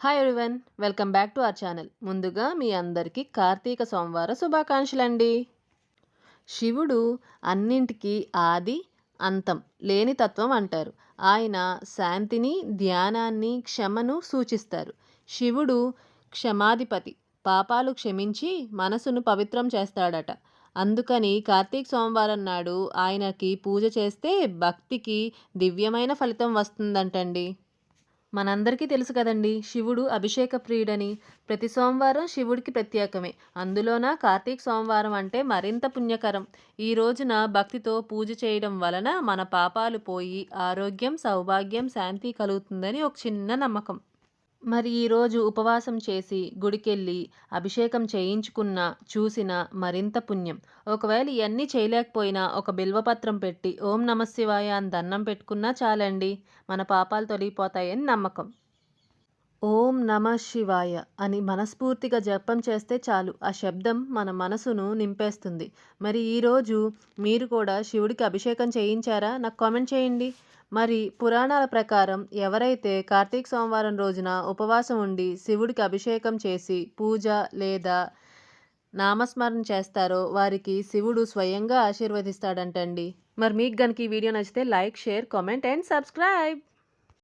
Hi everyone welcome back to our channel ముందుగా మీ అందరికీ కార్తీక సోమవార శుభాకాంక్షలండి. శివుడు అన్నింటికీ ఆది అంతం లేని తత్వం అంటారు. ఆయన శాంతిని ధ్యానాన్ని క్షమను సూచిస్తారు. శివుడు క్షమాధిపతి పాపాలు క్షమించి మనసును పవిత్రం చేస్తాడట. అందుకని కార్తీక సోమవారం నాడు ఆయనకి పూజ చేస్తే భక్తికి దివ్యమైన ఫలితం వస్తుందంటండి. మనందరికీ తెలుసు కదండి శివుడు అభిషేక ప్రియుడని. ప్రతి సోమవారం శివుడికి ప్రత్యేకమే. అందులోన కార్తీక సోమవారం అంటే మరింత పుణ్యకరం. ఈ రోజున భక్తితో పూజ చేయడం వలన మన పాపాలు పోయి ఆరోగ్యం సౌభాగ్యం శాంతి కలుగుతుందని ఒక చిన్న నమ్మకం. మరి ఈరోజు ఉపవాసం చేసి గుడికెళ్ళి అభిషేకం చేయించుకున్న చూసిన మరింత పుణ్యం. ఒకవేళ ఇవన్నీ చేయలేకపోయినా ఒక బిల్వపత్రం పెట్టి ఓం నమశివాయ అని దండం పెట్టుకున్నా చాలండి. మన పాపాలు తొలగిపోతాయని నమ్మకం. ఓం నమ శివాయ అని మనస్ఫూర్తిగా జపం చేస్తే చాలు. ఆ శబ్దం మన మనసును నింపేస్తుంది. మరి ఈరోజు మీరు కూడా శివుడికి అభిషేకం చేయించారా? నాకు కామెంట్ చేయండి. మరి పురాణాల ప్రకారం ఎవరైతే కార్తీక సోమవారం రోజున ఉపవాసం ఉండి శివుడికి అభిషేకం చేసి పూజ లేదా నామస్మరణ చేస్తారో వారికి శివుడు స్వయంగా ఆశీర్వదిస్తాడంటండి. మరి మీకు కనుక ఈ వీడియో నచ్చితే like share comment and subscribe.